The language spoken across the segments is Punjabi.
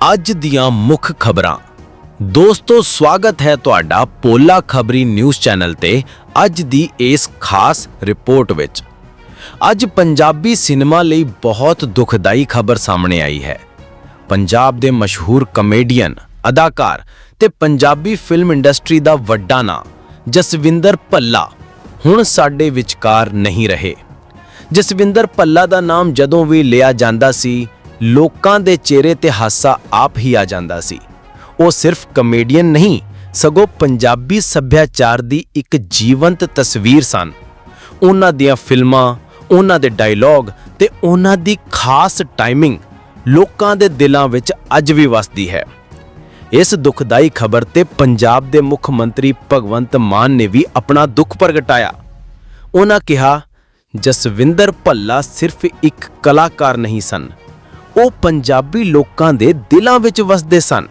ਅੱਜ ਦੀਆਂ ਮੁੱਖ ਖਬਰਾਂ। ਦੋਸਤੋ, ਸਵਾਗਤ ਹੈ ਤੁਹਾਡਾ ਪੋਲਾ ਖਬਰੀ ਨਿਊਜ਼ ਚੈਨਲ ਤੇ ਅੱਜ ਦੀ ਇਸ ਖਾਸ ਰਿਪੋਰਟ ਵਿੱਚ। ਅੱਜ ਪੰਜਾਬੀ ਸਿਨੇਮਾ ਲਈ ਬਹੁਤ ਦੁਖਦਾਈ ਖਬਰ ਸਾਹਮਣੇ ਆਈ ਹੈ। ਪੰਜਾਬ ਦੇ ਮਸ਼ਹੂਰ ਕਮੇਡੀਅਨ ਅਦਾਕਾਰ ਤੇ ਪੰਜਾਬੀ ਫਿਲਮ ਇੰਡਸਟਰੀ ਦਾ ਵੱਡਾ ਨਾਂ, ਜਸਵਿੰਦਰ ਭੱਲਾ ਹੁਣ ਸਾਡੇ ਵਿਚਕਾਰ ਨਹੀਂ ਰਹੇ। ਜਸਵਿੰਦਰ ਭੱਲਾ ਦਾ ਨਾਮ ਜਦੋਂ ਵੀ ਲਿਆ ਜਾਂਦਾ ਸੀ ਲੋਕਾਂ ਦੇ ਚਿਹਰੇ ਤੇ ਹਾਸਾ ਆਪ ਹੀ ਆ ਜਾਂਦਾ ਸੀ। ਉਹ ਸਿਰਫ ਕਮੇਡੀਅਨ ਨਹੀਂ, ਸਗੋਂ ਪੰਜਾਬੀ ਸੱਭਿਆਚਾਰ ਦੀ ਇੱਕ ਜੀਵੰਤ ਤਸਵੀਰ ਸਨ। ਉਹਨਾਂ ਦੀਆਂ ਫਿਲਮਾਂ, ਉਹਨਾਂ ਦੇ ਡਾਇਲੌਗ ਤੇ ਉਹਨਾਂ ਦੀ ਖਾਸ ਟਾਈਮਿੰਗ ਲੋਕਾਂ ਦੇ ਦਿਲਾਂ ਵਿੱਚ ਅੱਜ ਵੀ ਵਸਦੀ ਹੈ। ਇਸ ਦੁਖਦਾਈ ਖਬਰ ਤੇ ਪੰਜਾਬ ਦੇ ਮੁੱਖ ਮੰਤਰੀ ਭਗਵੰਤ ਮਾਨ ਨੇ ਵੀ ਆਪਣਾ ਦੁੱਖ ਪ੍ਰਗਟਾਇਆ। ਉਹਨਾਂ ਕਿਹਾ, ਜਸਵਿੰਦਰ ਭੱਲਾ ਸਿਰਫ ਇੱਕ ਕਲਾਕਾਰ ਨਹੀਂ ਸਨ ਉਹ ਪੰਜਾਬੀ ਲੋਕਾਂ ਦੇ ਦਿਲਾਂ ਵਿੱਚ ਵਸਦੇ ਸਨ।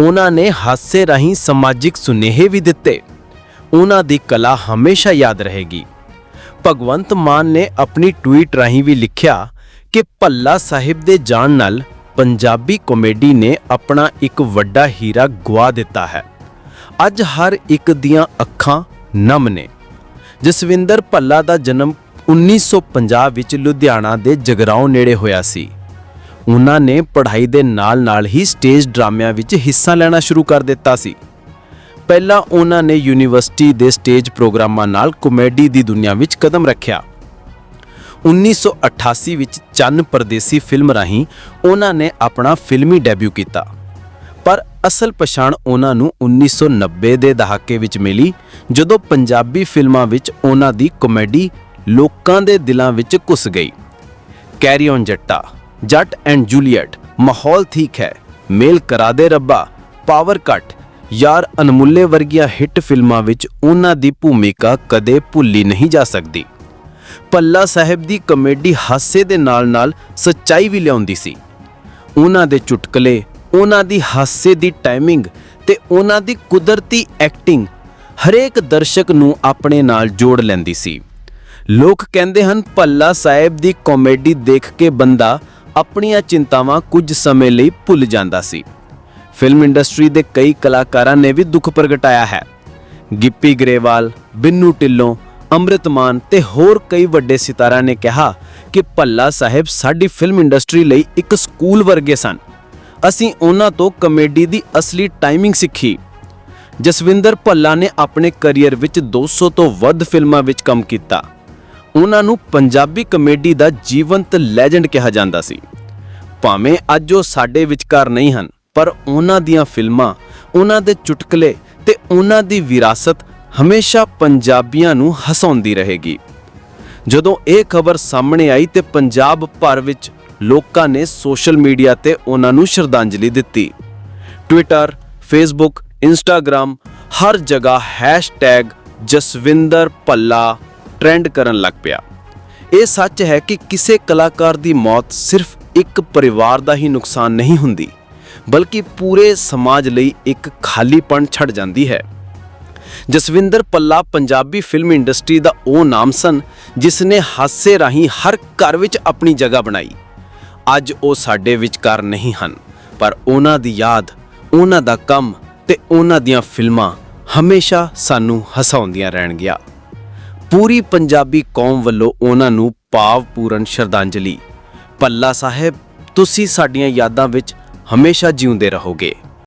ਉਹਨਾਂ ਨੇ ਹਾਸੇ ਰਾਹੀਂ ਸਮਾਜਿਕ ਸੁਨੇਹੇ ਵੀ ਦਿੱਤੇ। ਉਹਨਾਂ ਦੀ ਕਲਾ ਹਮੇਸ਼ਾ ਯਾਦ ਰਹੇਗੀ। ਭਗਵੰਤ ਮਾਨ ਨੇ ਆਪਣੀ ਟਵੀਟ ਰਾਹੀਂ ਵੀ ਲਿਖਿਆ ਕਿ ਭੱਲਾ ਸਾਹਿਬ ਦੇ ਜਾਣ ਨਾਲ ਪੰਜਾਬੀ ਕਾਮੇਡੀ ਨੇ ਆਪਣਾ ਇੱਕ ਵੱਡਾ ਹੀਰਾ ਗਵਾ ਦਿੱਤਾ ਹੈ। ਅੱਜ ਹਰ ਇੱਕ ਦੀਆਂ ਅੱਖਾਂ ਨਮ ਨੇ। ਜਸਵਿੰਦਰ ਭੱਲਾ ਦਾ ਜਨਮ 1950 ਵਿੱਚ ਲੁਧਿਆਣਾ ਦੇ ਜਗਰਾਉਂ ਨੇੜੇ ਹੋਇਆ ਸੀ। ਉਹਨਾਂ ਨੇ ਪੜ੍ਹਾਈ ਦੇ ਨਾਲ-ਨਾਲ ਹੀ ਸਟੇਜ ਡਰਾਮਿਆਂ ਵਿੱਚ ਹਿੱਸਾ ਲੈਣਾ ਸ਼ੁਰੂ ਕਰ ਦਿੱਤਾ ਸੀ। ਪਹਿਲਾਂ ਉਹਨਾਂ ਨੇ ਯੂਨੀਵਰਸਿਟੀ ਦੇ ਸਟੇਜ ਪ੍ਰੋਗਰਾਮਾਂ ਨਾਲ ਕਾਮੇਡੀ ਦੀ ਦੁਨੀਆ ਵਿੱਚ ਕਦਮ ਰੱਖਿਆ। 1988 ਵਿੱਚ ਚੰਨ ਪਰਦੇਸੀ ਫਿਲਮ ਰਾਹੀਂ ਉਹਨਾਂ ਨੇ ਆਪਣਾ ਫਿਲਮੀ ਡੈਬਿਊ ਕੀਤਾ। ਪਰ ਅਸਲ ਪਛਾਣ ਉਹਨਾਂ ਨੂੰ 1990 ਦੇ ਦਹਾਕੇ ਵਿੱਚ ਮਿਲੀ, ਜਦੋਂ ਪੰਜਾਬੀ ਫਿਲਮਾਂ ਵਿੱਚ ਉਹਨਾਂ ਦੀ ਕਾਮੇਡੀ ਲੋਕਾਂ ਦੇ ਦਿਲਾਂ ਵਿੱਚ ਘੁਸ ਗਈ। ਕੈਰੀ ਔਨ ਜੱਟਾ ਜੱਟ ਐਂਡ ਜੂਲੀਅਟ, ਮਾਹੌਲ ਠੀਕ ਹੈ, ਮੇਲ ਕਰਾ ਦੇ ਰੱਬਾ, ਪਾਵਰ ਕੱਟ। ਯਾਰ ਅਨਮੁੱਲੇ ਵਰਗੀਆਂ ਹਿੱਟ ਫਿਲਮਾਂ ਵਿੱਚ ਉਹਨਾਂ ਦੀ ਭੂਮਿਕਾ ਕਦੇ ਭੁੱਲੀ ਨਹੀਂ ਜਾ ਸਕਦੀ। ਪੱਲਾ ਸਾਹਿਬ ਦੀ ਕਮੇਡੀ ਹਾਸੇ ਦੇ ਨਾਲ-ਨਾਲ ਸੱਚਾਈ ਵੀ ਲਿਆਉਂਦੀ ਸੀ। ਉਹਨਾਂ ਦੇ ਚੁਟਕਲੇ, ਉਹਨਾਂ ਦੀ ਹਾਸੇ ਦੀ ਟਾਈਮਿੰਗ ਤੇ ਉਹਨਾਂ ਦੀ ਕੁਦਰਤੀ ਐਕਟਿੰਗ ਹਰੇਕ ਦਰਸ਼ਕ ਨੂੰ ਆਪਣੇ ਨਾਲ ਜੋੜ ਲੈਂਦੀ ਸੀ। ਲੋਕ ਕਹਿੰਦੇ ਹਨ, ਭੱਲਾ ਸਾਹਿਬ ਦੀ ਕਾਮੇਡੀ ਦੇਖ ਕੇ ਬੰਦਾ ਆਪਣੀਆਂ ਚਿੰਤਾਵਾਂ ਕੁਝ ਸਮੇਂ ਲਈ ਭੁੱਲ ਜਾਂਦਾ ਸੀ। ਫਿਲਮ ਇੰਡਸਟਰੀ ਦੇ ਕਈ ਕਲਾਕਾਰਾਂ ਨੇ ਵੀ ਦੁੱਖ ਪ੍ਰਗਟਾਇਆ ਹੈ। ਗਿੱਪੀ ਗਰੇਵਾਲ, ਬਿੰਨੂ ਢਿੱਲੋਂ ਅੰਮ੍ਰਿਤਮਾਨ ਤੇ ਹੋਰ ਕਈ ਵੱਡੇ ਸਿਤਾਰਿਆਂ ਨੇ ਕਿਹਾ ਕਿ ਭੱਲਾ ਸਾਹਿਬ ਸਾਡੀ ਫਿਲਮ ਇੰਡਸਟਰੀ ਲਈ ਇੱਕ ਸਕੂਲ ਵਰਗੇ ਸਨ। ਅਸੀਂ ਉਹਨਾਂ ਤੋਂ ਕਮੇਡੀ ਦੀ ਅਸਲੀ ਟਾਈਮਿੰਗ ਸਿੱਖੀ। ਜਸਵਿੰਦਰ ਭੱਲਾ ਨੇ ਆਪਣੇ ਕੈਰੀਅਰ ਵਿੱਚ 200 ਤੋਂ ਵੱਧ ਫਿਲਮਾਂ ਵਿੱਚ ਕੰਮ ਕੀਤਾ। ਉਹਨਾਂ ਨੂੰ ਪੰਜਾਬੀ ਕਮੇਡੀ ਦਾ ਜੀਵੰਤ ਲੈਜੈਂਡ ਕਿਹਾ ਜਾਂਦਾ ਸੀ। ਭਾਵੇਂ ਅੱਜ ਉਹ ਸਾਡੇ ਵਿਚਕਾਰ ਨਹੀਂ ਹਨ, ਪਰ ਉਹਨਾਂ ਦੀਆਂ ਫਿਲਮਾਂ, ਉਹਨਾਂ ਦੇ ਚੁਟਕਲੇ ਤੇ ਉਹਨਾਂ ਦੀ ਵਿਰਾਸਤ ਹਮੇਸ਼ਾ ਪੰਜਾਬੀਆਂ ਨੂੰ ਹਸਾਉਂਦੀ ਰਹੇਗੀ। ਜਦੋਂ ਇਹ ਖਬਰ ਸਾਹਮਣੇ ਆਈ ਤੇ ਪੰਜਾਬ ਭਰ ਵਿੱਚ ਲੋਕਾਂ ਨੇ ਸੋਸ਼ਲ ਮੀਡੀਆ ਤੇ ਉਹਨਾਂ ਨੂੰ ਸ਼ਰਧਾਂਜਲੀ ਦਿੱਤੀ। ਟਵਿੱਟਰ ਫੇਸਬੁੱਕ ਇੰਸਟਾਗ੍ਰam ਹਰ ਜਗ੍ਹਾ ਹੈਸ਼ਟੈਗ ਜਸਵਿੰਦਰ ਭੱਲਾ ਟ੍ਰੈਂਡ ਕਰਨ ਲੱਗ ਪਿਆ। ਇਹ ਸੱਚ ਹੈ ਕਿ ਕਿਸੇ ਕਲਾਕਾਰ ਦੀ ਮੌਤ ਸਿਰਫ ਇੱਕ ਪਰਿਵਾਰ ਦਾ ਹੀ ਨੁਕਸਾਨ ਨਹੀਂ ਹੁੰਦੀ, ਬਲਕਿ ਪੂਰੇ ਸਮਾਜ ਲਈ ਇੱਕ ਖਾਲੀਪਣ ਛੱਡ ਜਾਂਦੀ ਹੈ। ਜਸਵਿੰਦਰ ਪੱਲਾ ਪੰਜਾਬੀ ਫਿਲਮ ਇੰਡਸਟਰੀ ਦਾ ਉਹ ਨਾਮ ਸਨ, ਜਿਸ ਨੇ ਹਾਸੇ ਰਾਹੀਂ ਹਰ ਘਰ ਵਿੱਚ ਆਪਣੀ ਜਗ੍ਹਾ ਬਣਾਈ। ਅੱਜ ਉਹ ਸਾਡੇ ਵਿਚਕਾਰ ਨਹੀਂ ਹਨ, ਪਰ ਉਹਨਾਂ ਦੀ ਯਾਦ, ਉਹਨਾਂ ਦਾ ਕੰਮ ਤੇ ਉਹਨਾਂ ਦੀਆਂ ਫਿਲਮਾਂ ਹਮੇਸ਼ਾ ਸਾਨੂੰ ਹਸਾਉਂਦੀਆਂ ਰਹਿਣਗੀਆਂ। ਪੂਰੀ ਪੰਜਾਬੀ ਕੌਮ ਵੱਲੋਂ ਉਹਨਾਂ ਨੂੰ ਭਾਵਪੂਰਨ ਸ਼ਰਧਾਂਜਲੀ। ਪੱਲਾ ਸਾਹਿਬ, ਤੁਸੀਂ ਸਾਡੀਆਂ ਯਾਦਾਂ ਵਿੱਚ ਹਮੇਸ਼ਾ ਜਿਉਂਦੇ ਰਹੋਗੇ।